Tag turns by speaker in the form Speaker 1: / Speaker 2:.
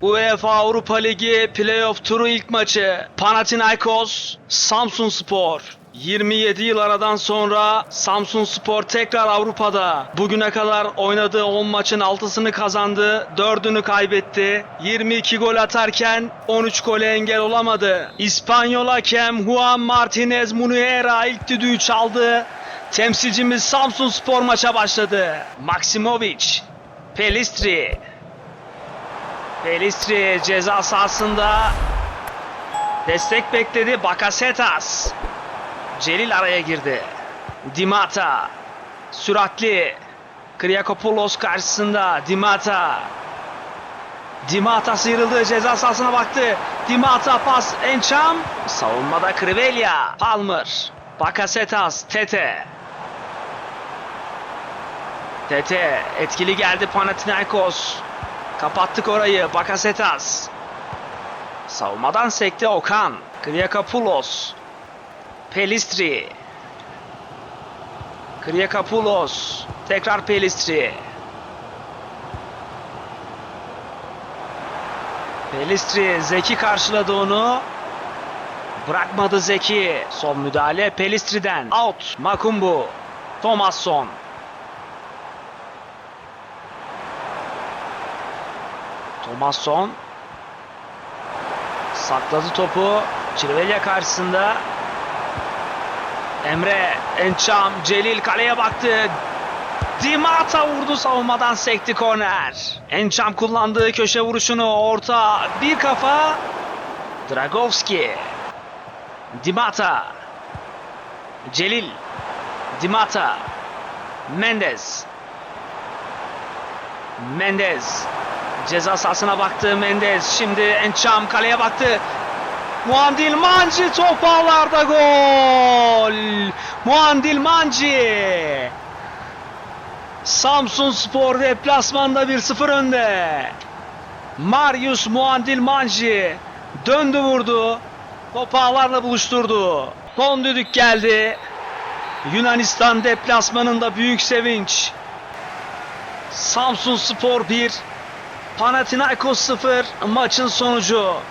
Speaker 1: UEFA Avrupa Ligi Playoff Turu ilk maçı Panathinaikos Samsun Spor 27 yıl aradan sonra Samsun Spor tekrar Avrupa'da. Bugüne kadar oynadığı 10 maçın 6'sını kazandı, 4'ünü kaybetti. 22 gol atarken 13 gole engel olamadı. İspanyol hakem Juan Martinez Munuera ilk düdüğü çaldı. Temsilcimiz Samsun Spor maça başladı. Maksimovic, Pelistri, Pelistri ceza sahasında destek bekledi. Bakasetas. Celil araya girdi. Dimata. Süratli. Kriakopoulos karşısında. Dimata. Dimata sıyrıldı. Ceza sahasına baktı. Dimata pas. Ençam. Savunmada Krivelya. Palmer. Bakasetas. Tete. Tete. Etkili geldi Panathinaikos. Kapattık orayı. Bakasetas. Savunmadan sekti Okan. Kriakopoulos. Pelistri. Kriakopoulos. Tekrar Pelistri. Pelistri Zeki karşıladı onu. Bırakmadı Zeki. Son müdahale Pelistri'den. Out. Makumbu. Thomasson. Thomasson sakladı topu. Çirvelya karşısında. Emre, Ençam, Celil kaleye baktı. Dimata vurdu savunmadan sekti korner. Ençam kullandığı köşe vuruşunu orta bir kafa. Dragovski. Dimata. Celil. Dimata. Mendes. Mendes. Ceza sahasına baktı Mendes. Şimdi Ençam kaleye baktı. Muandil Manci top ağlarda gol. Muandil Manci. Samsun Spor deplasmanda 1-0 önde. Marius Muandil Manci döndü vurdu. Top ağlarla buluşturdu. Son düdük geldi. Yunanistan deplasmanında büyük sevinç. Samsun Spor 1, Panathinaikos 0 maçın sonucu.